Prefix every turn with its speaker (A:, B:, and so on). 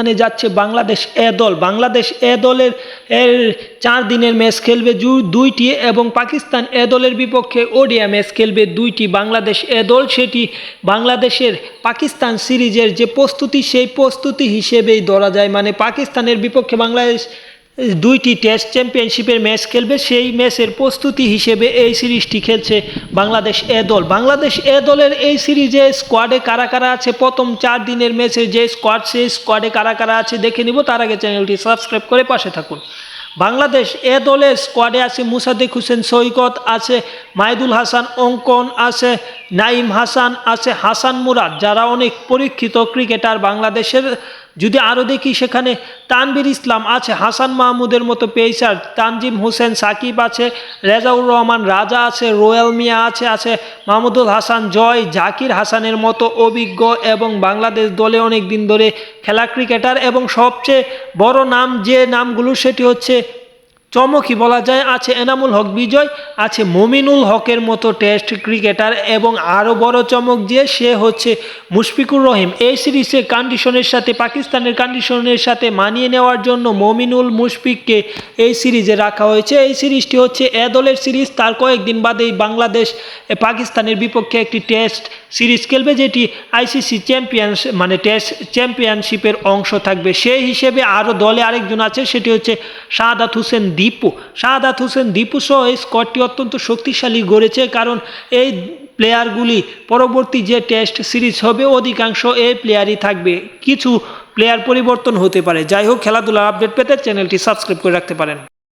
A: এখানে যাচ্ছে বাংলাদেশ এ দল। বাংলাদেশ এ দলের এর চার দিনের ম্যাচ খেলবে দুইটি এবং পাকিস্তান এ দলের বিপক্ষে ওডিয়া ম্যাচ খেলবে দুইটি। বাংলাদেশ এ দল সেটি বাংলাদেশের পাকিস্তান সিরিজের যে প্রস্তুতি, সেই প্রস্তুতি হিসেবেই ধরা যায়। মানে পাকিস্তানের বিপক্ষে বাংলাদেশ দুইটি টেস্ট চ্যাম্পিয়নশিপের ম্যাচ খেলবে। সেই ম্যাচের প্রস্তুতি হিসেবে এই সিরিজটি খেলছে বাংলাদেশ এ দল। বাংলাদেশ এ দলের এই সিরিজে স্কোয়াডে কারা কারা আছে? প্রথম চার দিনের ম্যাচে যে স্কোয়াড সেই স্কোয়াডে কারা কারা আছে দেখে নিব। তার আগে চ্যানেলটি সাবস্ক্রাইব করে পাশে থাকুন। বাংলাদেশ এ দলের স্কোয়াডে আছে মুসাদিক হোসেন, সৈকত আছে, মাইদুল হাসান, অঙ্কন আছে নাইম হাসান আছে, হাসান মুরাদ, যারা অনেক পরীক্ষিত ক্রিকেটার বাংলাদেশের যদি আরও দেখি সেখানে তানবির ইসলাম আছে, হাসান মাহমুদের মতো পেসার, তানজিম হোসেন, সাকিব আছে, রেজাউর রহমান, রাজা আছে, রোয়াল মিয়া আছে আছে মাহমুদুল হাসান, জয়, জাকির হাসানের মতো অভিজ্ঞ এবং বাংলাদেশ দলে অনেক দিন ধরে খেলা ক্রিকেটার এবং সবচেয়ে বড় নাম যে নামগুলো সেটি হচ্ছে চমকই বলা যায়, আছে এনামুল হক বিজয়, আছে মমিনুল হকের মতো টেস্ট ক্রিকেটার এবং আরও বড় চমক যে সে হচ্ছে মুশফিকুর রহিম। এই সিরিজে কন্ডিশনের সাথে, পাকিস্তানের কন্ডিশনের সাথে মানিয়ে নেওয়ার জন্য মমিনুল মুশফিককে এই সিরিজে রাখা হয়েছে। এই সিরিজটি হচ্ছে এ দলের সিরিজ। তার কয়েকদিন বাদেই বাংলাদেশ পাকিস্তানের বিপক্ষে একটি টেস্ট সিরিজ খেলবে, যেটি আইসিসি চ্যাম্পিয়ন্স মানে টেস্ট চ্যাম্পিয়নশিপের অংশ থাকবে। সেই হিসেবে আরও দলে আরেকজন আছে, সেটি হচ্ছে শাহাদাত হোসেন দীপু, সাদাত হোসেন দীপু সহ এই স্কোয়াডটি অত্যন্ত শক্তিশালী গড়েছে কারণ এই প্লেয়ারগুলি পরবর্তী যে টেস্ট সিরিজ হবে অধিকাংশ এই প্লেয়ারই থাকবে। কিছু প্লেয়ার পরিবর্তন হতে পারে। যাই হোক, খেলাধুলার আপডেট পেতে চ্যানেলটি সাবস্ক্রাইব করে রাখতে পারেন।